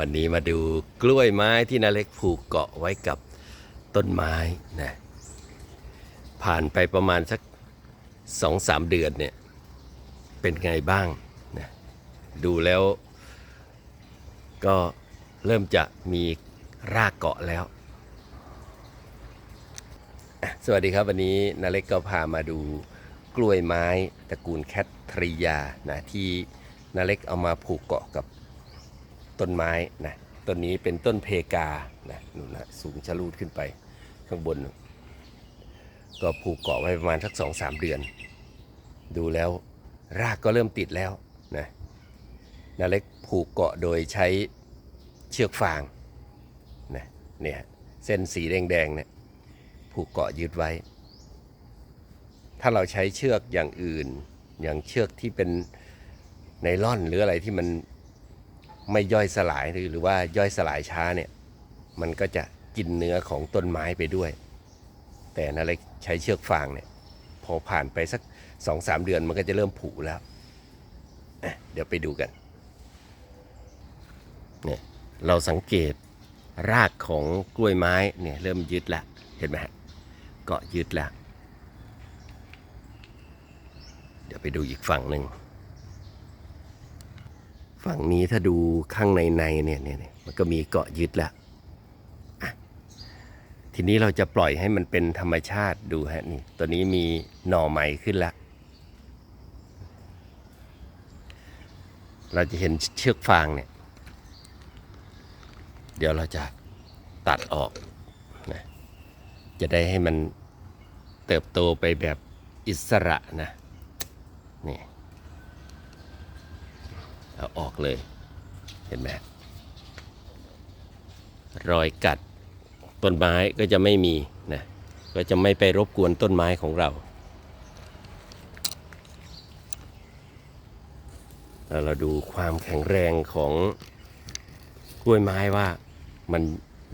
วันนี้มาดูกล้วยไม้ที่นาเล็กผูกเกาะไว้กับต้นไม้นะผ่านไปประมาณสักสองสามเดือนเนี่ยเป็นไงบ้างนะดูแล้วก็เริ่มจะมีรากเกาะแล้ว สวัสดีครับวันนี้นาเล็กก็พามาดูกล้วยไม้ตระกูลแคททริยานะที่นาเล็กเอามาผูกเกาะกับ ต้นไม้นะต้นนี้เป็นต้นเพกานะนู่นนะสูงชะลูดขึ้นไปข้างบน ก็ผูกเกาะไว้ประมาณสักสองสามเดือน ดูแล้วรากก็เริ่มติดแล้วนะนาเล็กผูกเกาะโดยใช้เชือกฟางนะเนี่ยเส้นสีแดงๆเนี่ยผูกเกาะยึดไว้ ถ้าเราใช้เชือกอย่างอื่น อย่างเชือกที่เป็นไนล่อนหรืออะไรที่มัน ไม่ย่อยสลายหรือหรือว่าย่อยสลายช้าเนี่ยมันก็จะกินเนื้อของต้นไม้ไปด้วย แต่นาเล็กใช้เชือกฟางเนี่ยพอผ่านไปสักสองสามเดือนมันก็จะเริ่มผุแล้วเดี๋ยวไปดูกันเนี่ยเราสังเกตรากของกล้วยไม้เนี่ยเริ่มยึดแล้วเห็นไหมเกาะยึดแล้วเดี๋ยวไปดูอีกฝั่งหนึ่ง ฝั่งนี้ถ้าดูข้างในในๆเนี่ยเนี่ยมันก็มีเกาะยึดแล้วอะทีนี้เราจะปล่อยให้มันเป็นธรรมชาติดูฮะนี่ตัวนี้มีหน่อใหม่ขึ้นแล้วเราจะเห็นเชือกฟางเนี่ยเดี๋ยวเราจะตัดออกนะจะได้ให้มันเติบโตไปแบบอิสระนะนี่ เอาออกเลย เห็นไหมรอยกัดต้นไม้ก็จะไม่มีนะก็จะไม่ไปรบกวนต้นไม้ของเราแล้วเราดูความแข็งแรงของกล้วยไม้ว่ามัน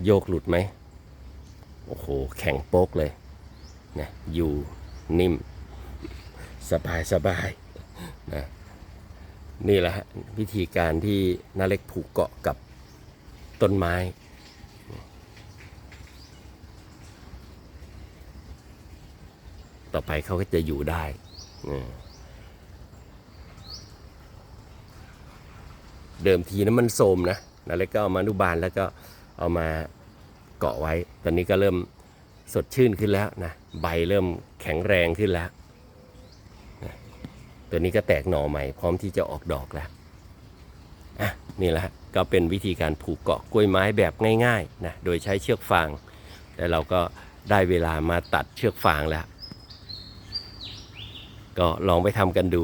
โยกหลุดไหม โอ้โห แข็งโป๊กเลยนะอยู่นิ่ม สบายสบายนะ นี่แหละฮะวิธีการที่นาเล็กผูกเกาะกับต้นไม้ต่อไปเขาก็จะอยู่ได้ เดิมทีนั้นมันโทมนะนาเล็กก็เอามานุบาลแล้วก็เอามาเกาะไว้ ตอนนี้ก็เริ่มสดชื่นขึ้นแล้วนะ ใบเริ่มแข็งแรงขึ้นแล้ว ตัวนี้ก็แตกหน่อใหม่พร้อมที่จะออกดอกแล้วอะนี่แหละฮะก็เป็นวิธีการผูกเกาะกล้วยไม้แบบง่ายๆนะโดยใช้เชือกฟางแต่เราก็ได้เวลามาตัดเชือกฟางแล้ว ก็ลองไปทำกันดู